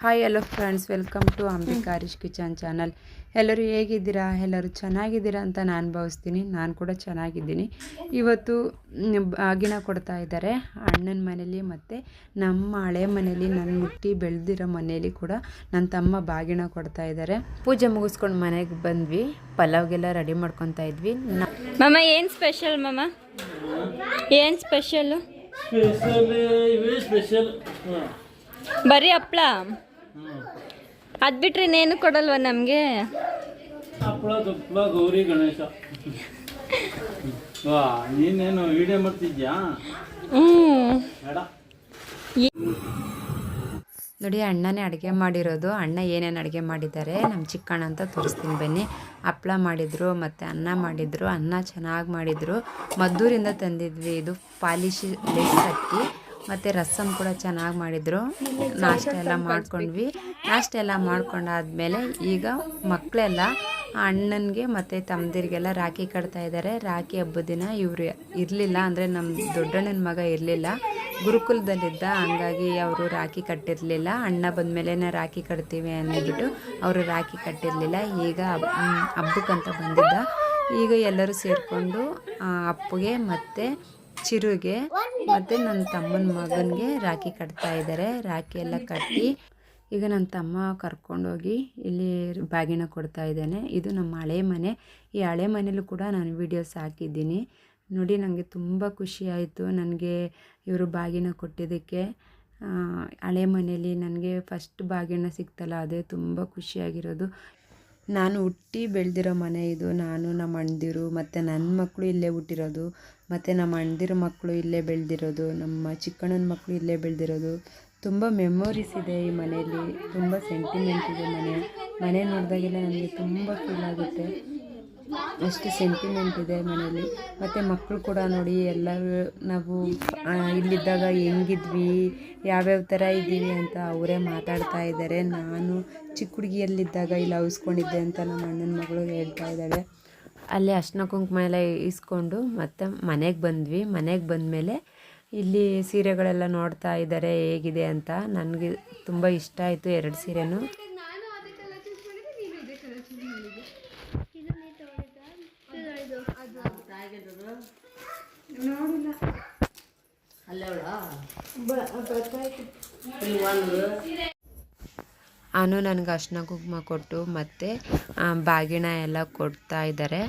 Hi hello friends welcome to Ambika Harish kitchen channel ಎಲ್ಲರೂ ಹೇಗಿದ್ದೀರಾ? ಎಲ್ಲರೂ ಚೆನ್ನಾಗಿದ್ದೀರಾ ಅಂತ ನಾನು ಭಾವಿಸ್ತೀನಿ. ನಾನು ಕೂಡ ಚೆನ್ನಾಗಿದ್ದೀನಿ. ಇವತ್ತು ಆಗಿನ ಬಾಗಿನ ಕೊಡ್ತಾ ಇದ್ದಾರೆ. ಅಣ್ಣನ ಮನೇಲಿ ಮತ್ತು ನಮ್ಮ ಹಳೆ ಮನೇಲಿ ನನ್ನ ಮುಟ್ಟಿ ಬೆಳೆದಿರೋ ಮನೇಲಿ ಕೂಡ ನನ್ನ ತಮ್ಮ ಬಾಗಿನ ಕೊಡ್ತಾ ಇದ್ದಾರೆ. ಪೂಜೆ ಮುಗಿಸ್ಕೊಂಡು ಮನೆಗೆ ಬಂದ್ವಿ. ಪಲಾವ್ಗೆಲ್ಲ ರೆಡಿ ಮಾಡ್ಕೊತಾ ಇದ್ವಿ. ಮಮ್ಮ ಏನು ಸ್ಪೆಷಲ್ ಮಮ್ಮ ಏನು ಸ್ಪೆಷಲು ಸ್ಪೆಷಲ್ ಇವೇ ಸ್ಪೆಷಲ್ ಹಾಂ ಬರೀ ಹಪ್ಳ ಅದ್ಬಿಟ್ರಿ ಅದು ಬಿಟ್ರೆ ಇನ್ನೇನು ಕೊಡಲ್ವ ನಮಗೆ? ಹಪ್ಪಳ ತುಪ್ಪಳ ಗೌರಿ ಗಣೇಶ. ವಾ ನೀನೇನು ವಿಡಿಯೋ ಮಾಡ್ತಿದ್ಯಾ? ನೋಡಿ ಅಣ್ಣನೇ ಅಡುಗೆ ಮಾಡಿರೋದು. ಅಣ್ಣ ಏನೇನು ಅಡುಗೆ ಮಾಡಿದ್ದಾರೆ ನಮ್ಮ ಚಿಕ್ಕಣ್ಣ ಅಂತ ತೋರಿಸ್ತೀನಿ ಬನ್ನಿ. ಹಪ್ಳ ಮಾಡಿದರು ಮತ್ತು ಅನ್ನ ಮಾಡಿದರು ಅನ್ನ ಚೆನ್ನಾಗಿ ಮಾಡಿದರು. ಮದ್ದೂರಿಂದ ತಂದಿದ್ವಿ. ಇದು ಪಾಲಿಶ್ ಲೆಸ್ ಅಕ್ಕಿ. ಮತ್ತು ರಸಮ್ ಕೂಡ ಚೆನ್ನಾಗಿ ಮಾಡಿದರು. ನಾಷ್ಟ ಎಲ್ಲ ಮಾಡ್ಕೊಂಡ್ವಿ. ನಾಷ್ಟ ಎಲ್ಲ ಮಾಡ್ಕೊಂಡಾದ್ಮೇಲೆ ಈಗ ಮಕ್ಕಳೆಲ್ಲ ಅಣ್ಣನಿಗೆ ಮತ್ತು ತಮ್ಮದಿರಿಗೆಲ್ಲ ರಾಖಿ ಕಟ್ತಾ ಇದ್ದಾರೆ ರಾಖಿ ಹಬ್ಬದ ದಿನ ಇವರು ಇರಲಿಲ್ಲ ಅಂದರೆ ನಮ್ಮ ದೊಡ್ಡಣ್ಣನ ಮಗ ಇರಲಿಲ್ಲ. ಗುರುಕುಲದಲ್ಲಿದ್ದ ಹಂಗಾಗಿ ಅವರು ರಾಖಿ ಕಟ್ಟಿರಲಿಲ್ಲ. ಅಣ್ಣ ಬಂದಮೇಲೆ ರಾಖಿ ಕಟ್ತೀವಿ ಅಂದ್ಬಿಟ್ಟು ಅವರು ರಾಖಿ ಕಟ್ಟಿರಲಿಲ್ಲ. ಈಗ ಹಬ್- ಹಬ್ಬಕ್ಕಂತ ಬಂದಿದ್ದ. ಈಗ ಎಲ್ಲರೂ ಸೇರಿಕೊಂಡು ಅಪ್ಪಗೆ ಮತ್ತು ಚಿರುಗೆ ಮತ್ತು ನನ್ನ ತಮ್ಮನ ಮಗನಿಗೆ ರಾಖಿ ಕಟ್ತಾ ಇದ್ದಾರೆ. ರಾಖಿ ಎಲ್ಲ ಕಟ್ಟಿ ಈಗ ನನ್ನ ತಮ್ಮ ಕರ್ಕೊಂಡೋಗಿ ಇಲ್ಲಿ ಬಾಗಿನ ಕೊಡ್ತಾ ಇದ್ದಾನೆ. ಇದು ನಮ್ಮ ಹಳೆ ಮನೆ. ಈ ಹಳೆ ಮನೇಲೂ ಕೂಡ ನಾನು ವೀಡಿಯೋಸ್ ಹಾಕಿದ್ದೀನಿ. ನೋಡಿ ನನಗೆ ತುಂಬ ಖುಷಿ ಆಯಿತು ನನಗೆ ಇವರು ಬಾಗಿನ ಕೊಟ್ಟಿದ್ದಕ್ಕೆ. ಹಳೆ ಮನೇಲಿ ನನಗೆ ಫಸ್ಟ್ ಬಾಗಿನ ಸಿಕ್ತಲ್ಲ, ಅದೇ ತುಂಬ ಖುಷಿಯಾಗಿರೋದು. ನಾನು ಹುಟ್ಟಿ ಬೆಳೆದಿರೋ ಮನೆ ಇದು. ನಾನು ನಮ್ಮ ಅಣ್ಣದಿರು, ಮತ್ತು ನನ್ನ ಮಕ್ಕಳು ಇಲ್ಲೇ ಹುಟ್ಟಿರೋದು, ಮತ್ತು ನಮ್ಮ ಅಣ್ಣದಿರ ಮಕ್ಕಳು ಇಲ್ಲೇ ಬೆಳೆದಿರೋದು, ನಮ್ಮ ಚಿಕ್ಕಣ್ಣನ ಮಕ್ಕಳು ಇಲ್ಲೇ ಬೆಳೆದಿರೋದು. ತುಂಬ ಮೆಮೊರೀಸ್ ಇದೆ ಈ ಮನೆಯಲ್ಲಿ. ತುಂಬ ಸೆಂಟಿಮೆಂಟ್ ಇದೆ ಮನೆ. ಮನೆ ನೋಡಿದಾಗೆಲ್ಲ ನನಗೆ ತುಂಬ ಫೀಲ್ ಆಗುತ್ತೆ. ಅಷ್ಟು ಸೆಂಟಿಮೆಂಟ್ ಇದೆ ಮನೇಲಿ. ಮತ್ತು ಮಕ್ಕಳು ಕೂಡ ನೋಡಿ, ಎಲ್ಲರೂ ನಾವು ಇಲ್ಲಿದ್ದಾಗ ಹೆಂಗಿದ್ವಿ, ಯಾವ್ಯಾವ ಥರ ಇದ್ದೀವಿ ಅಂತ ಅವರೇ ಮಾತಾಡ್ತಾ ಇದ್ದಾರೆ. ನಾನು ಚಿಕ್ಕ ಹುಡುಗಿಯಲ್ಲಿದ್ದಾಗ ಇಲ್ಲಿ ಔಸ್ಕೊಂಡಿದ್ದೆ ಅಂತ ನಮ್ಮ ಅಣ್ಣನ ಮಗಳು ಹೇಳ್ತಾ ಇದ್ದಾಳೆ. ಅಲ್ಲಿ ಅರ್ಶಿನ ಕುಂಕುಮ ಎಲ್ಲ ಇಸ್ಕೊಂಡು ಮತ್ತು ಮನೆಗೆ ಬಂದ್ವಿ. ಮನೆಗೆ ಬಂದಮೇಲೆ ಇಲ್ಲಿ ಸೀರೆಗಳೆಲ್ಲ ನೋಡ್ತಾ ಇದ್ದಾರೆ, ಹೇಗಿದೆ ಅಂತ. ನನಗೆ ತುಂಬ ಇಷ್ಟ ಆಯಿತು ಎರಡು ಸೀರೆನೂ. ಅನು ನನಗೆ ಅರ್ಶಿನ ಕುಂಕುಮ ಕೊಟ್ಟು ಮತ್ತು ಬಾಗಿಣ ಎಲ್ಲ ಕೊಡ್ತಾ ಇದ್ದಾರೆ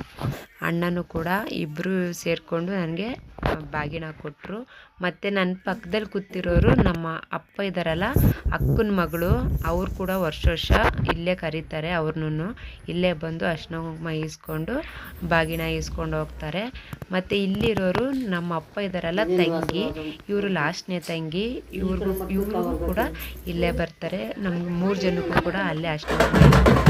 ಅಣ್ಣನೂ ಕೂಡ ಇಬ್ಬರು ಸೇರಿಕೊಂಡು ನನಗೆ ಬಾಗಿನ ಕೊಟ್ಟರು ಮತ್ತು ನನ್ನ ಪಕ್ಕದಲ್ಲಿ ಕೂತಿರೋರು ನಮ್ಮ ಅಪ್ಪ ಇದ್ದಾರಲ್ಲ ಅಕ್ಕನ ಮಗಳು ಅವ್ರು ಕೂಡ ವರ್ಷ ವರ್ಷ ಇಲ್ಲೇ ಕರೀತಾರೆ ಅವ್ರನ್ನೂ ಇಲ್ಲೇ ಬಂದು ಅರ್ಶಿನ ಕುಂಕುಮ ಈಸ್ಕೊಂಡು, ಬಾಗಿನ ಈಸ್ಕೊಂಡು ಹೋಗ್ತಾರೆ. ಮತ್ತು ಇಲ್ಲಿರೋರು ನಮ್ಮ ಅಪ್ಪ ಇದ್ದಾರಲ್ಲ ತಂಗಿ, ಇವರು ಲಾಸ್ಟ್ನೇ ತಂಗಿ, ಇವ್ರಿಗೂ ಇವ್ರಿಗೂ ಕೂಡ ಇಲ್ಲೇ ಬರ್ತಾರೆ. ನಮ್ಮ ಮೂರು ಜನಕ್ಕೂ ಕೂಡ ಅಲ್ಲೇ ಅರ್ಶಿನ